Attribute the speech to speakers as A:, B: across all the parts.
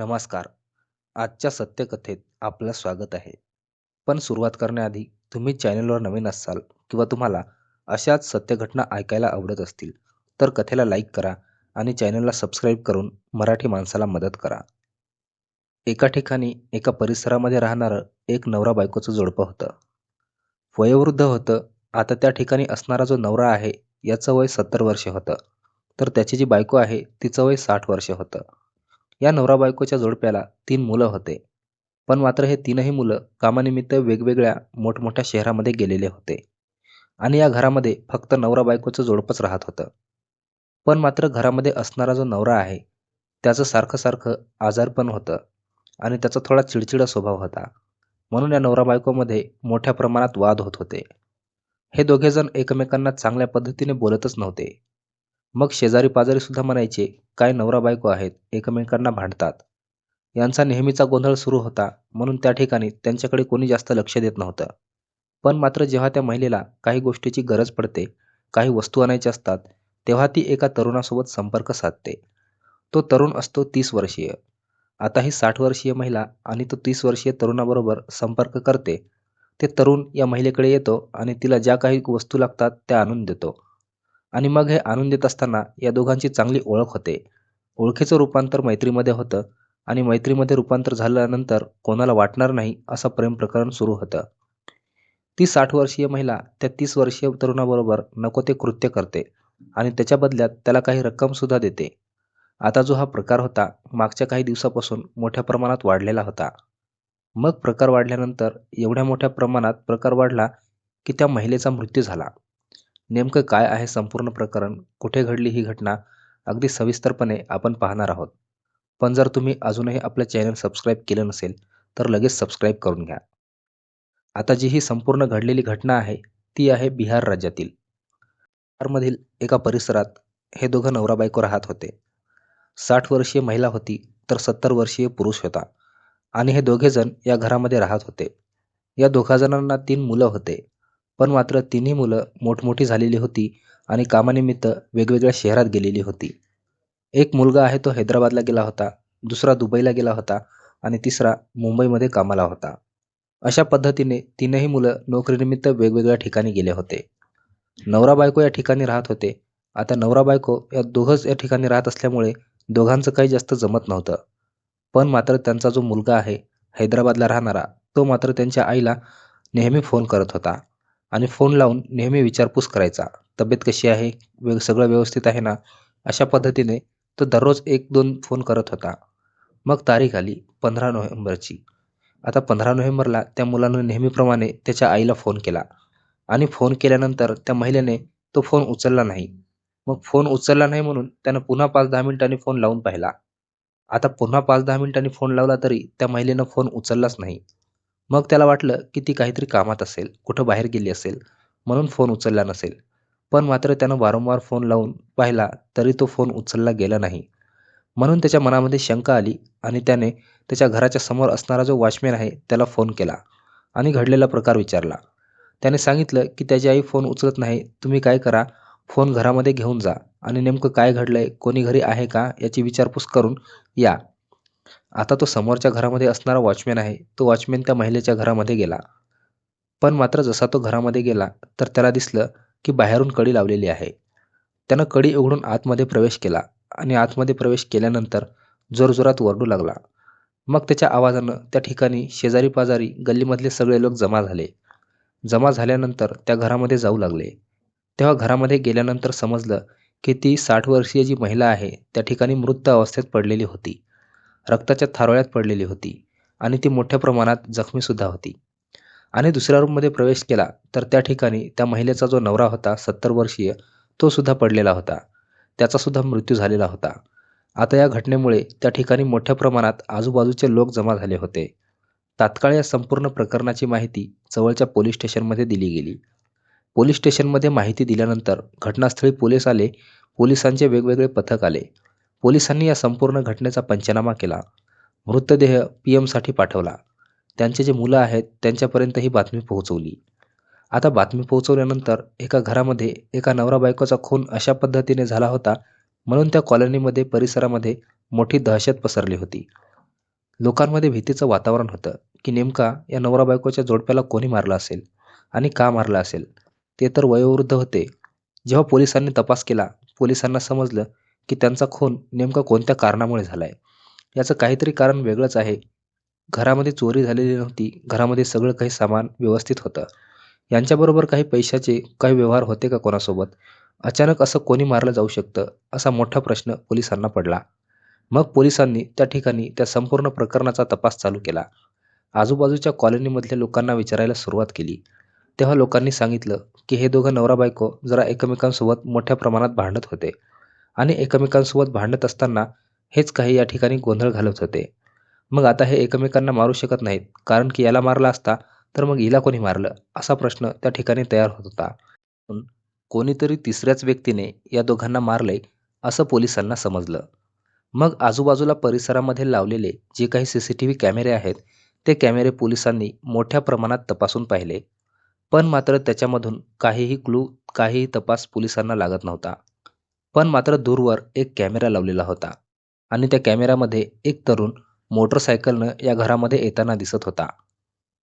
A: नमस्कार. आजच्या सत्यकथेत आपलं स्वागत आहे. पण सुरुवात करण्याआधी तुम्ही चॅनलवर नवीन असाल किंवा तुम्हाला अशाच सत्यघटना ऐकायला आवडत असतील तर कथेला लाईक करा आणि चॅनलला सबस्क्राईब करून मराठी माणसाला मदत करा. एका ठिकाणी एका परिसरामध्ये राहणारं एक नवरा बायकोचं जोडपं होतं. वयोवृद्ध होतं आता त्या ठिकाणी असणारा जो नवरा आहे याचं वय सत्तर वर्ष होतं. तर त्याची जी बायको आहे तिचं वय साठ वर्ष होतं. या नवरा बायकोच्या जोडप्याला तीन मुलं होते. पण मात्र हे तीनही मुलं कामानिमित्त वेगवेगळ्या मोठमोठ्या शहरामध्ये गेलेले होते. आणि या घरामध्ये फक्त नवरा बायकोचं जोडपंच राहत होतं. पण मात्र घरामध्ये असणारा जो नवरा आहे त्याचं सारखं सारखं आजारपण होतं आणि त्याचा थोडा चिडचिडा स्वभाव होता. म्हणून या नवरा बायकोमध्ये मोठ्या प्रमाणात वाद होत होते. हे दोघेजण एकमेकांना चांगल्या पद्धतीने बोलतच नव्हते. मग शेजारी पाजारी सुद्धा म्हणायचे काय नवरा बायको आहेत एकमेकांना भांडतात. यांचा नेहमीचा गोंधळ सुरू होता म्हणून त्या ठिकाणी त्यांच्याकडे कोणी जास्त लक्ष देत नव्हतं. पण मात्र जेव्हा त्या महिलेला काही गोष्टीची गरज पडते काही वस्तू आणायच्या असतात तेव्हा ती एका तरुणासोबत संपर्क साधते. तो तरुण असतो तीस वर्षीय. आता ही साठ वर्षीय महिला आणि तो तीस वर्षीय तरुणाबरोबर संपर्क करते. ते तरुण या महिलेकडे येतो आणि तिला ज्या काही वस्तू लागतात त्या आणून देतो. आणि मग हे आणून देत असताना या दोघांची चांगली ओळख होते. ओळखीचं रूपांतर मैत्रीमध्ये होतं आणि मैत्रीमध्ये रूपांतर झाल्यानंतर कोणाला वाटणार नाही असं प्रेम प्रकरण सुरू होतं. ती साठ वर्षीय महिला त्या तीस वर्षीय तरुणाबरोबर नको ते कृत्य करते आणि त्याच्या बदल्यात त्याला काही रक्कमसुद्धा देते. आता जो हा प्रकार होता मागच्या काही दिवसापासून मोठ्या प्रमाणात वाढलेला होता. मग प्रकार वाढल्यानंतर एवढ्या मोठ्या प्रमाणात प्रकार वाढला की त्या महिलेचा मृत्यू झाला. नेमकं काय आहे संपूर्ण प्रकरण? कुठे घडली ही घटना? अगदी सविस्तरपणे आपण पाहणार आहोत. पण जर तुम्ही अजूनही आपलं चॅनल सबस्क्राईब केलं नसेल तर लगेच सबस्क्राईब करून घ्या. आता जी ही संपूर्ण घडलेली घटना आहे ती आहे बिहार राज्यातील. बिहारमधील एका परिसरात हे दोघं नवरा बायको राहत होते. साठ वर्षीय महिला होती तर सत्तर वर्षीय पुरुष होता. आणि हे दोघेजण या घरामध्ये राहत होते. या दोघाजणांना तीन मुलं होते. पण मात्र तिन्ही मुलं मोठमोठी झालेली होती आणि कामानिमित्त वेगवेगळ्या शहरात गेलेली होती. एक मुलगा आहे तो हैदराबादला गेला होता दुसरा दुबईला गेला होता आणि तिसरा मुंबईमध्ये कामाला होता. अशा पद्धतीने तीनही मुलं नोकरीनिमित्त वेगवेगळ्या ठिकाणी गेले होते. नवरा बायको या ठिकाणी राहत होते. आता नवरा बायको या दोघंच या ठिकाणी राहत असल्यामुळे दोघांचं काही जास्त जमत नव्हतं. पण मात्र त्यांचा जो मुलगा आहे हैदराबादला राहणारा तो मात्र त्यांच्या आईला नेहमी फोन करत होता. आणि फोन लावून नेहमी विचारपूस करायचा. तब्येत कशी आहे? वेग सगळं व्यवस्थित आहे ना? अशा पद्धतीने तो दररोज एक दोन फोन करत होता. मग तारीख आली पंधरा नोव्हेंबरची. आता पंधरा नोव्हेंबरला त्या मुलानं नेहमीप्रमाणे त्याच्या आईला फोन केला. आणि फोन केल्यानंतर त्या महिलेने तो फोन उचलला नाही. मग फोन उचलला नाही म्हणून त्यानं पुन्हा पाच दहा मिनिटांनी फोन लावून पाहिला. आता पुन्हा पाच दहा मिनिटांनी फोन लावला तरी त्या महिलेनं फोन उचललाच नाही. मग त्याला वाटलं की ती काहीतरी कामात असेल कुठं बाहेर गेली असेल म्हणून फोन उचलला नसेल. पण मात्र त्यानं वारंवार फोन लावून पाहिला तरी तो फोन उचलला गेला नाही. म्हणून त्याच्या मनामध्ये शंका आली आणि त्याने त्याच्या घराच्या समोर असणारा जो वॉचमॅन आहे त्याला फोन केला आणि घडलेला प्रकार विचारला. त्याने सांगितलं की त्याची आई फोन उचलत नाही तुम्ही काय करा? फोन घरामध्ये घेऊन जा आणि नेमकं काय घडलंय कोणी घरी आहे का? याची विचारपूस करून या. आता तो समोरच्या घरामध्ये असणारा वॉचमॅन आहे. तो वॉचमॅन त्या महिलेच्या घरामध्ये गेला. पण मात्र जसा तो घरामध्ये गेला तर त्याला दिसलं की बाहेरून कडी लावलेली आहे. त्यानं कडी उघडून आतमध्ये प्रवेश केला आणि आतमध्ये प्रवेश केल्यानंतर जोरजोरात वरडू लागला. मग त्याच्या आवाजानं त्या ठिकाणी शेजारी पाजारी गल्लीमधले सगळे लोक जमा झाले. जमा झाल्यानंतर त्या घरामध्ये जाऊ लागले. तेव्हा घरामध्ये गेल्यानंतर समजलं की ती साठ वर्षीय जी महिला आहे त्या ठिकाणी मृत अवस्थेत पडलेली होती. रक्ताच्या थारोळ्यात पडलेली होती आणि ती मोठ्या प्रमाणात जखमीसुद्धा होती. आणि दुसऱ्या रूममध्ये प्रवेश केला तर त्या ठिकाणी त्या महिलेचा जो नवरा होता सत्तर वर्षीय तो सुद्धा पडलेला होता. त्याचासुद्धा मृत्यू झालेला होता. आता या घटनेमुळे त्या ठिकाणी मोठ्या प्रमाणात आजूबाजूचे लोक जमा झाले होते. तात्काळ या संपूर्ण प्रकरणाची माहिती जवळच्या पोलीस स्टेशनमध्ये दिली गेली. पोलीस स्टेशनमध्ये माहिती दिल्यानंतर घटनास्थळी पोलीस आले पोलिसांचे वेगवेगळे पथक आले. पोलिसांनी या संपूर्ण घटनेचा पंचनामा केला. मृतदेह पी एमसाठी पाठवला. त्यांचे जे मुलं आहेत त्यांच्यापर्यंत ही बातमी पोहोचवली. आता बातमी पोहोचवल्यानंतर एका घरामध्ये एका नवरा बायकोचा खून अशा पद्धतीने झाला होता म्हणून त्या कॉलनीमध्ये परिसरामध्ये मोठी दहशत पसरली होती. लोकांमध्ये भीतीचं वातावरण होतं की नेमका या नवरा बायकोच्या जोडप्याला कोणी मारलं असेल आणि का मारलं असेल? ते तर वयोवृद्ध होते. जेव्हा पोलिसांनी तपास केला पोलिसांना समजलं की त्यांचा खून नेमका कोणत्या कारणामुळे झाला आहे याचं काहीतरी कारण वेगळंच आहे. घरामध्ये चोरी झालेली नव्हती. घरामध्ये सगळं काही सामान व्यवस्थित होतं. यांच्याबरोबर काही पैशाचे काही व्यवहार होते का कोणासोबत? अचानक असं कोणी मारलं जाऊ शकतं? असा मोठा प्रश्न पोलिसांना पडला. मग पोलिसांनी त्या ठिकाणी त्या संपूर्ण प्रकरणाचा तपास चालू केला. आजूबाजूच्या कॉलनीमधल्या लोकांना विचारायला सुरुवात केली. तेव्हा लोकांनी सांगितलं की हे दोघं नवरा बायको जरा एकमेकांसोबत मोठ्या प्रमाणात भांडत होते. आणि एकमेकांसोबत भांडत असताना हेच काही या ठिकाणी गोंधळ घालत होते. मग आता हे एकमेकांना मारू शकत नाहीत कारण की याला मारला असता तर मग हिला कोणी मारलं? असा प्रश्न त्या ठिकाणी तयार होत होता. पण कोणीतरी तिसऱ्याच व्यक्तीने या दोघांना मारले असं पोलिसांना समजलं. मग आजूबाजूला परिसरामध्ये लावलेले जे काही सी सी टी व्ही कॅमेरे आहेत ते कॅमेरे पोलिसांनी मोठ्या प्रमाणात तपासून पाहिले. पण मात्र त्याच्यामधून काहीही क्लू काहीही तपास पोलिसांना लागत नव्हता. पण मात्र दूरवर एक कॅमेरा लावलेला होता. आणि त्या कॅमेऱ्यामध्ये एक तरुण मोटरसायकलनं या घरामध्ये येताना दिसत होता.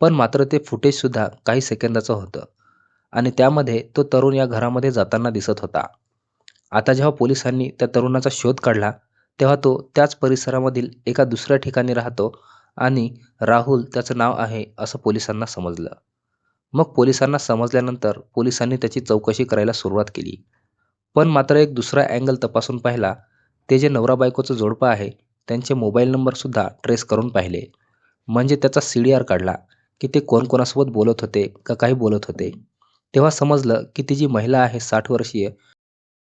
A: पण मात्र ते फुटेजसुद्धा काही सेकंदाचं होतं. आणि त्यामध्ये तो तरुण या घरामध्ये जाताना दिसत होता. आता जेव्हा पोलिसांनी त्या तरुणाचा शोध काढला तेव्हा तो त्याच परिसरामधील एका दुसऱ्या ठिकाणी राहतो आणि राहुल त्याचं नाव आहे असं पोलिसांना समजलं. मग पोलिसांना समजल्यानंतर पोलिसांनी त्याची चौकशी करायला सुरुवात केली. पण मात्र एक दुसरा अँगल तपासून पाहिला ते जे नवरा बायकोचं जोडपं आहे त्यांचे मोबाईल नंबरसुद्धा ट्रेस करून पाहिले. म्हणजे त्याचा सी डी आर काढला की ते कोणकोणासोबत बोलत होते का काही बोलत होते. तेव्हा समजलं की ती जी महिला आहे साठ वर्षीय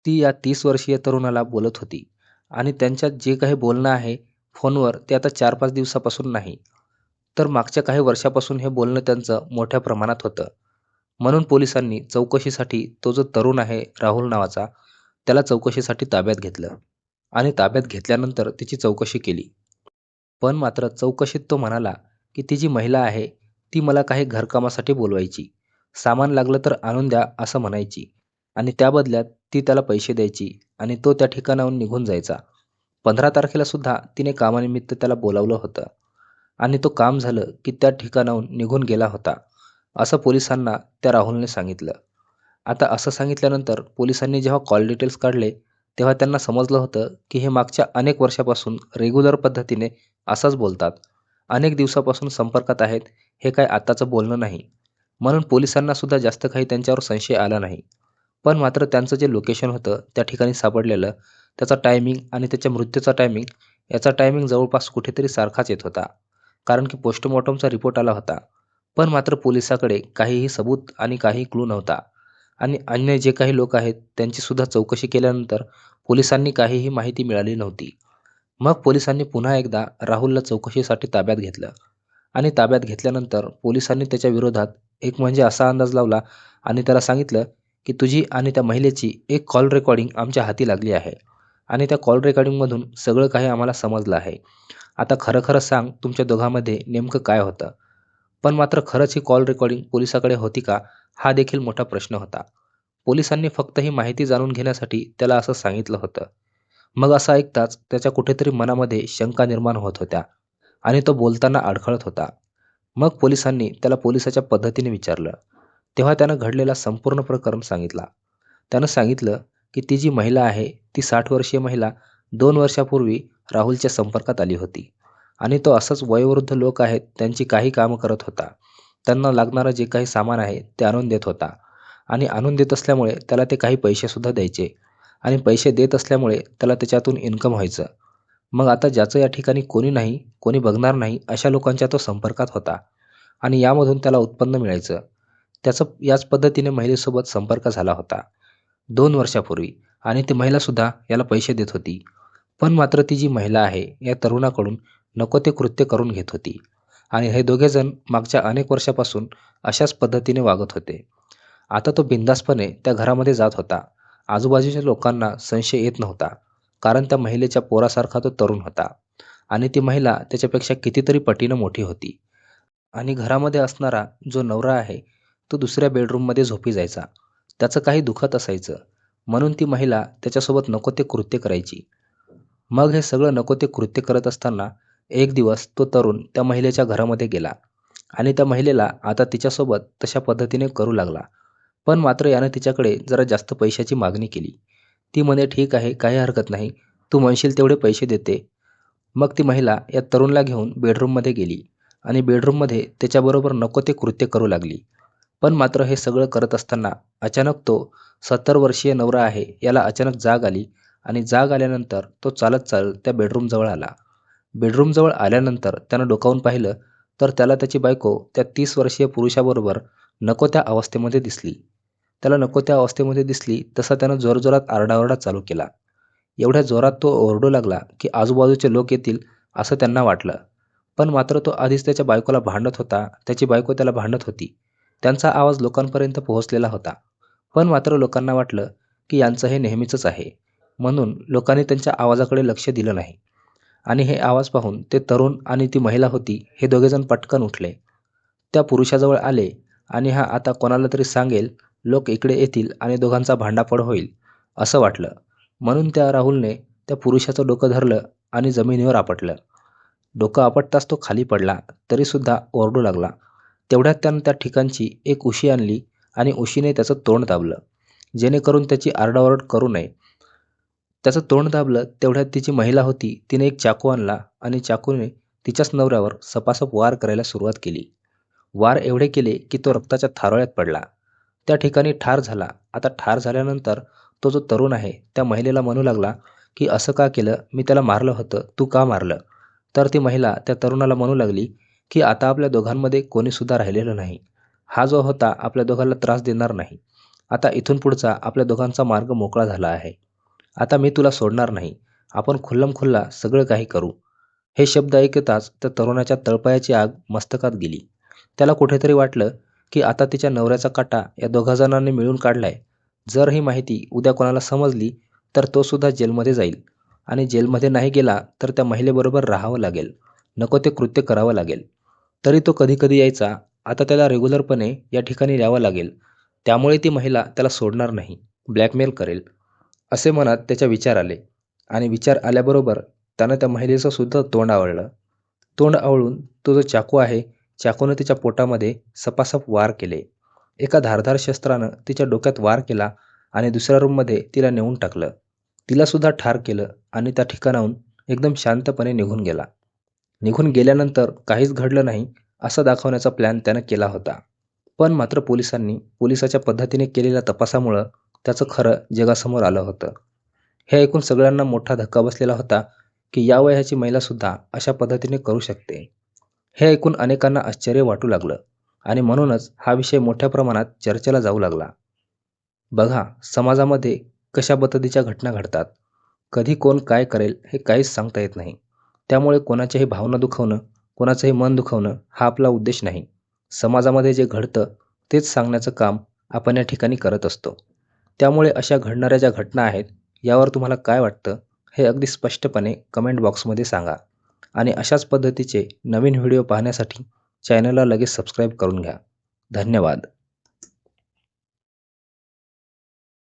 A: ती या तीस वर्षीय तरुणाला बोलत होती. आणि त्यांच्यात जे काही बोलणं आहे फोनवर ते आता चार पाच दिवसापासून नाही. तर मागच्या काही वर्षापासून हे बोलणं त्यांचं मोठ्या प्रमाणात होतं. म्हणून पोलिसांनी चौकशीसाठी तो जो तरुण आहे राहुल नावाचा त्याला चौकशीसाठी ताब्यात घेतलं. आणि ताब्यात घेतल्यानंतर तिची चौकशी केली. पण मात्र चौकशीत तो म्हणाला की ती जी महिला आहे ती मला काही घरकामासाठी बोलवायची. सामान लागलं तर आणून द्या असं म्हणायची. आणि त्या बदल्यात ती त्याला पैसे द्यायची आणि तो त्या ठिकाणाहून निघून जायचा. पंधरा तारखेला सुद्धा तिने कामानिमित्त त्याला बोलावलं होतं. आणि तो काम झालं की त्या ठिकाणाहून निघून गेला होता. असं पोलिसांना त्या राहुलने सांगितलं. आता असं सांगितल्यानंतर पोलिसांनी जेव्हा कॉल डिटेल्स काढले तेव्हा त्यांना समजलं होतं की हे मागच्या अनेक वर्षापासून रेग्युलर पद्धतीने असंच बोलतात. अनेक दिवसापासून संपर्कात आहेत हे काय आत्ताचं बोलणं नाही. म्हणून पोलिसांना सुद्धा जास्त काही त्यांच्यावर संशय आला नाही. पण मात्र त्यांचं जे लोकेशन होतं त्या ठिकाणी सापडलेलं त्याचा टायमिंग आणि त्याच्या मृत्यूचा टायमिंग याचा टायमिंग जवळपास कुठेतरी सारखाच येत होता. कारण की पोस्टमॉर्टमचा रिपोर्ट आला होता. पण मात्र पोलिसाकडे काहीही सबूत आणि काही क्लू नव्हता. आणि अन्य जे काही लोक आहेत त्यांचीसुद्धा चौकशी केल्यानंतर पोलिसांनी काहीही माहिती मिळाली नव्हती. मग पोलिसांनी पुन्हा एकदा राहुलला चौकशीसाठी ताब्यात घेतलं. आणि ताब्यात घेतल्यानंतर पोलिसांनी त्याच्या विरोधात एक म्हणजे असा अंदाज लावला आणि त्याला सांगितलं की तुझी आणि त्या महिलेची एक कॉल रेकॉर्डिंग आमच्या हाती लागली आहे. आणि त्या कॉल रेकॉर्डिंगमधून सगळं काही आम्हाला समजलं आहे. आता खरं खरं सांग तुमच्या दोघांमध्ये नेमकं काय होतं? पण मात्र खरंच ही कॉल रेकॉर्डिंग पोलिसाकडे होती का हा देखील मोठा प्रश्न होता. पोलिसांनी फक्त ही माहिती जाणून घेण्यासाठी त्याला असं सांगितलं होतं. मग असं ऐकताच त्याच्या कुठेतरी मनामध्ये शंका निर्माण होत होत्या आणि तो बोलताना अडखळत होता. मग पोलिसांनी त्याला पोलिसाच्या पद्धतीने विचारलं. तेव्हा त्यानं घडलेला संपूर्ण प्रकरण सांगितला. त्यानं सांगितलं की ती जी महिला आहे ती साठ वर्षीय महिला दोन वर्षापूर्वी राहुलच्या संपर्कात आली होती. आणि तो असंच वयोवृद्ध लोक आहेत त्यांची काही कामं करत होता. त्यांना लागणारं जे काही सामान आहे ते आणून देत होता. आणि आणून देत असल्यामुळे त्याला ते काही पैसेसुद्धा द्यायचे. आणि पैसे देत असल्यामुळे त्याला त्याच्यातून इन्कम व्हायचं. मग आता ज्याचं या ठिकाणी कोणी नाही कोणी बघणार नाही अशा लोकांच्या तो संपर्कात होता. आणि यामधून त्याला उत्पन्न मिळायचं. त्याचं याच पद्धतीने महिलेसोबत संपर्क झाला होता. दोन वर्षापूर्वी. आणि ती महिलासुद्धा याला पैसे देत होती. पण मात्र ती जी महिला आहे या तरुणाकडून नको ते कृत्य करून घेत होती. आणि हे दोघेजण मागच्या अनेक वर्षापासून अशाच पद्धतीने वागत होते. आता तो बिंदासपणे त्या घरामध्ये जात होता. आजूबाजूच्या लोकांना संशय येत नव्हता. कारण त्या महिलेच्या पोरासारखा तो तरुण होता. आणि ती महिला त्याच्यापेक्षा कितीतरी पटीनं मोठी होती. आणि घरामध्ये असणारा जो नवरा आहे तो दुसऱ्या बेडरूममध्ये झोपी जायचा. त्याचं काही दुखत असायचं. म्हणून ती महिला त्याच्यासोबत नको ते कृत्य करायची. मग हे सगळं नको ते कृत्य करत असताना एक दिवस तो तरुण त्या महिलेच्या घरामध्ये गेला आणि त्या महिलेला आता तिच्यासोबत तशा पद्धतीने करू लागला. पण मात्र यानं तिच्याकडे जरा जास्त पैशाची मागणी केली. ती म्हणे ठीक आहे काही हरकत नाही. तू म्हणशील तेवढे पैसे देते. मग ती महिला या तरुणला घेऊन बेडरूममध्ये गेली आणि बेडरूममध्ये त्याच्याबरोबर नको ते कृत्य करू लागली. पण मात्र हे सगळं करत असताना अचानक तो सत्तर वर्षीय नवरा आहे याला अचानक जाग आली आणि जाग आल्यानंतर तो चालत चालत त्या बेडरूमजवळ आला. बेडरूमजवळ आल्यानंतर त्यानं डोकावून पाहिलं तर त्याला त्याची बायको त्या तीस वर्षीय पुरुषाबरोबर नको त्या अवस्थेमध्ये दिसली. त्याला नको त्या अवस्थेमध्ये दिसली तसा त्यानं जोरजोरात आरडाओरडा चालू केला. एवढ्या जोरात तो ओरडू लागला की आजूबाजूचे लोक येतील असं त्यांना वाटलं. पण मात्र तो आधीच त्याच्या बायकोला भांडत होता त्याची बायको त्याला भांडत होती. त्यांचा आवाज लोकांपर्यंत पोहोचलेला होता. पण मात्र लोकांना वाटलं की यांचं हे नेहमीचंच आहे. म्हणून लोकांनी त्यांच्या आवाजाकडे लक्ष दिलं नाही. आणि हे आवाज पाहून ते तरुण आणि ती महिला होती हे दोघेजण पटकन उठले. त्या पुरुषाजवळ आले आणि हा आता कोणाला तरी सांगेल लोक इकडे येतील आणि दोघांचा भांडाफड होईल असं वाटलं. म्हणून त्या राहुलने त्या पुरुषाचं डोकं धरलं आणि जमिनीवर आपटलं. डोकं आपटताच तो खाली पडला तरीसुद्धा ओरडू लागला. तेवढ्यात त्यानं त्या ठिकाणची एक उशी आणली आणि उशीने त्याचं तोंड दाबलं. जेणेकरून त्याची आरडाओरड करू नये. त्याचं तोंड दाबलं तेवढ्यात तिची महिला होती. तिने एक चाकू आणला आणि चाकूने तिच्याच नवऱ्यावर सपासप वार करायला सुरुवात केली. वार एवढे केले की तो रक्ताच्या थारोळ्यात पडला. त्या ठिकाणी ठार झाला. आता ठार झाल्यानंतर तो जो तरुण आहे त्या महिलेला म्हणू लागला की असं का केलं? मी त्याला मारलं होतं. तू का मारलं? तर ती महिला त्या तरुणाला म्हणू लागली की आता आपल्या दोघांमध्ये कोणीसुद्धा राहिलेलं नाही. हा जो होता आपल्या दोघांना त्रास देणार नाही. आता इथून पुढचा आपल्या दोघांचा मार्ग मोकळा झाला आहे. आता मी तुला सोडणार नाही. आपण खुल्लम खुल्ला सगळं काही करू. हे शब्द ऐकताच त्या तरुणाच्या तळपायाची आग मस्तकात गेली. त्याला कुठेतरी वाटलं की आता तिच्या नवऱ्याचा काटा या दोघा जणांनी मिळून काढलाय. जर ही माहिती उद्या कोणाला समजली तर तो सुद्धा जेलमध्ये जाईल. आणि जेलमध्ये नाही गेला तर त्या महिलेबरोबर राहावं लागेल. नको ते कृत्य करावं लागेल. तरी तो कधी कधी यायचा आता त्याला रेग्युलरपणे या ठिकाणी यावं लागेल. त्यामुळे ती महिला त्याला सोडणार नाही. ब्लॅकमेल करेल. असे मनात त्याच्या विचार आले. आणि विचार आल्याबरोबर त्यानं त्या महिलेचं सुद्धा तोंड आवळलं. तोंड आवळून तो जो चाकू आहे चाकूनं तिच्या पोटामध्ये सपासप वार केले. एका धारधार शस्त्रानं तिच्या डोक्यात वार केला आणि दुसऱ्या रूममध्ये तिला नेऊन टाकलं. तिलासुद्धा ठार केलं आणि त्या ठिकाणाहून एकदम शांतपणे निघून गेला. निघून गेल्यानंतर काहीच घडलं नाही असं दाखवण्याचा प्लॅन त्यानं केला होता. पण मात्र पोलिसांनी पोलिसाच्या पद्धतीने केलेल्या तपासामुळं त्याचं खरं जगासमोर आलं होतं. हे ऐकून सगळ्यांना मोठा धक्का बसलेला होता की या वयाची महिलासुद्धा अशा पद्धतीने करू शकते. हे ऐकून अनेकांना आश्चर्य वाटू लागलं आणि म्हणूनच हा विषय मोठ्या प्रमाणात चर्चेला जाऊ लागला. बघा समाजामध्ये कशा पद्धतीच्या घटना घडतात. कधी कोण काय करेल हे काहीच सांगता येत नाही. त्यामुळे कोणाच्याही भावना दुखवणं कोणाचंही मन दुखवणं हा आपला उद्देश नाही. समाजामध्ये जे घडतं तेच सांगण्याचं काम आपण या ठिकाणी करत असतो. त्यामुळे अशा घडणाऱ्या ज्या घटना आहेत यावर तुम्हाला काय वाटतं हे अगदी स्पष्टपणे कमेंट बॉक्समध्ये सांगा. आणि अशाच पद्धतीचे नवीन व्हिडिओ पाहण्यासाठी चॅनलला लगेच सबस्क्राईब करून घ्या. धन्यवाद.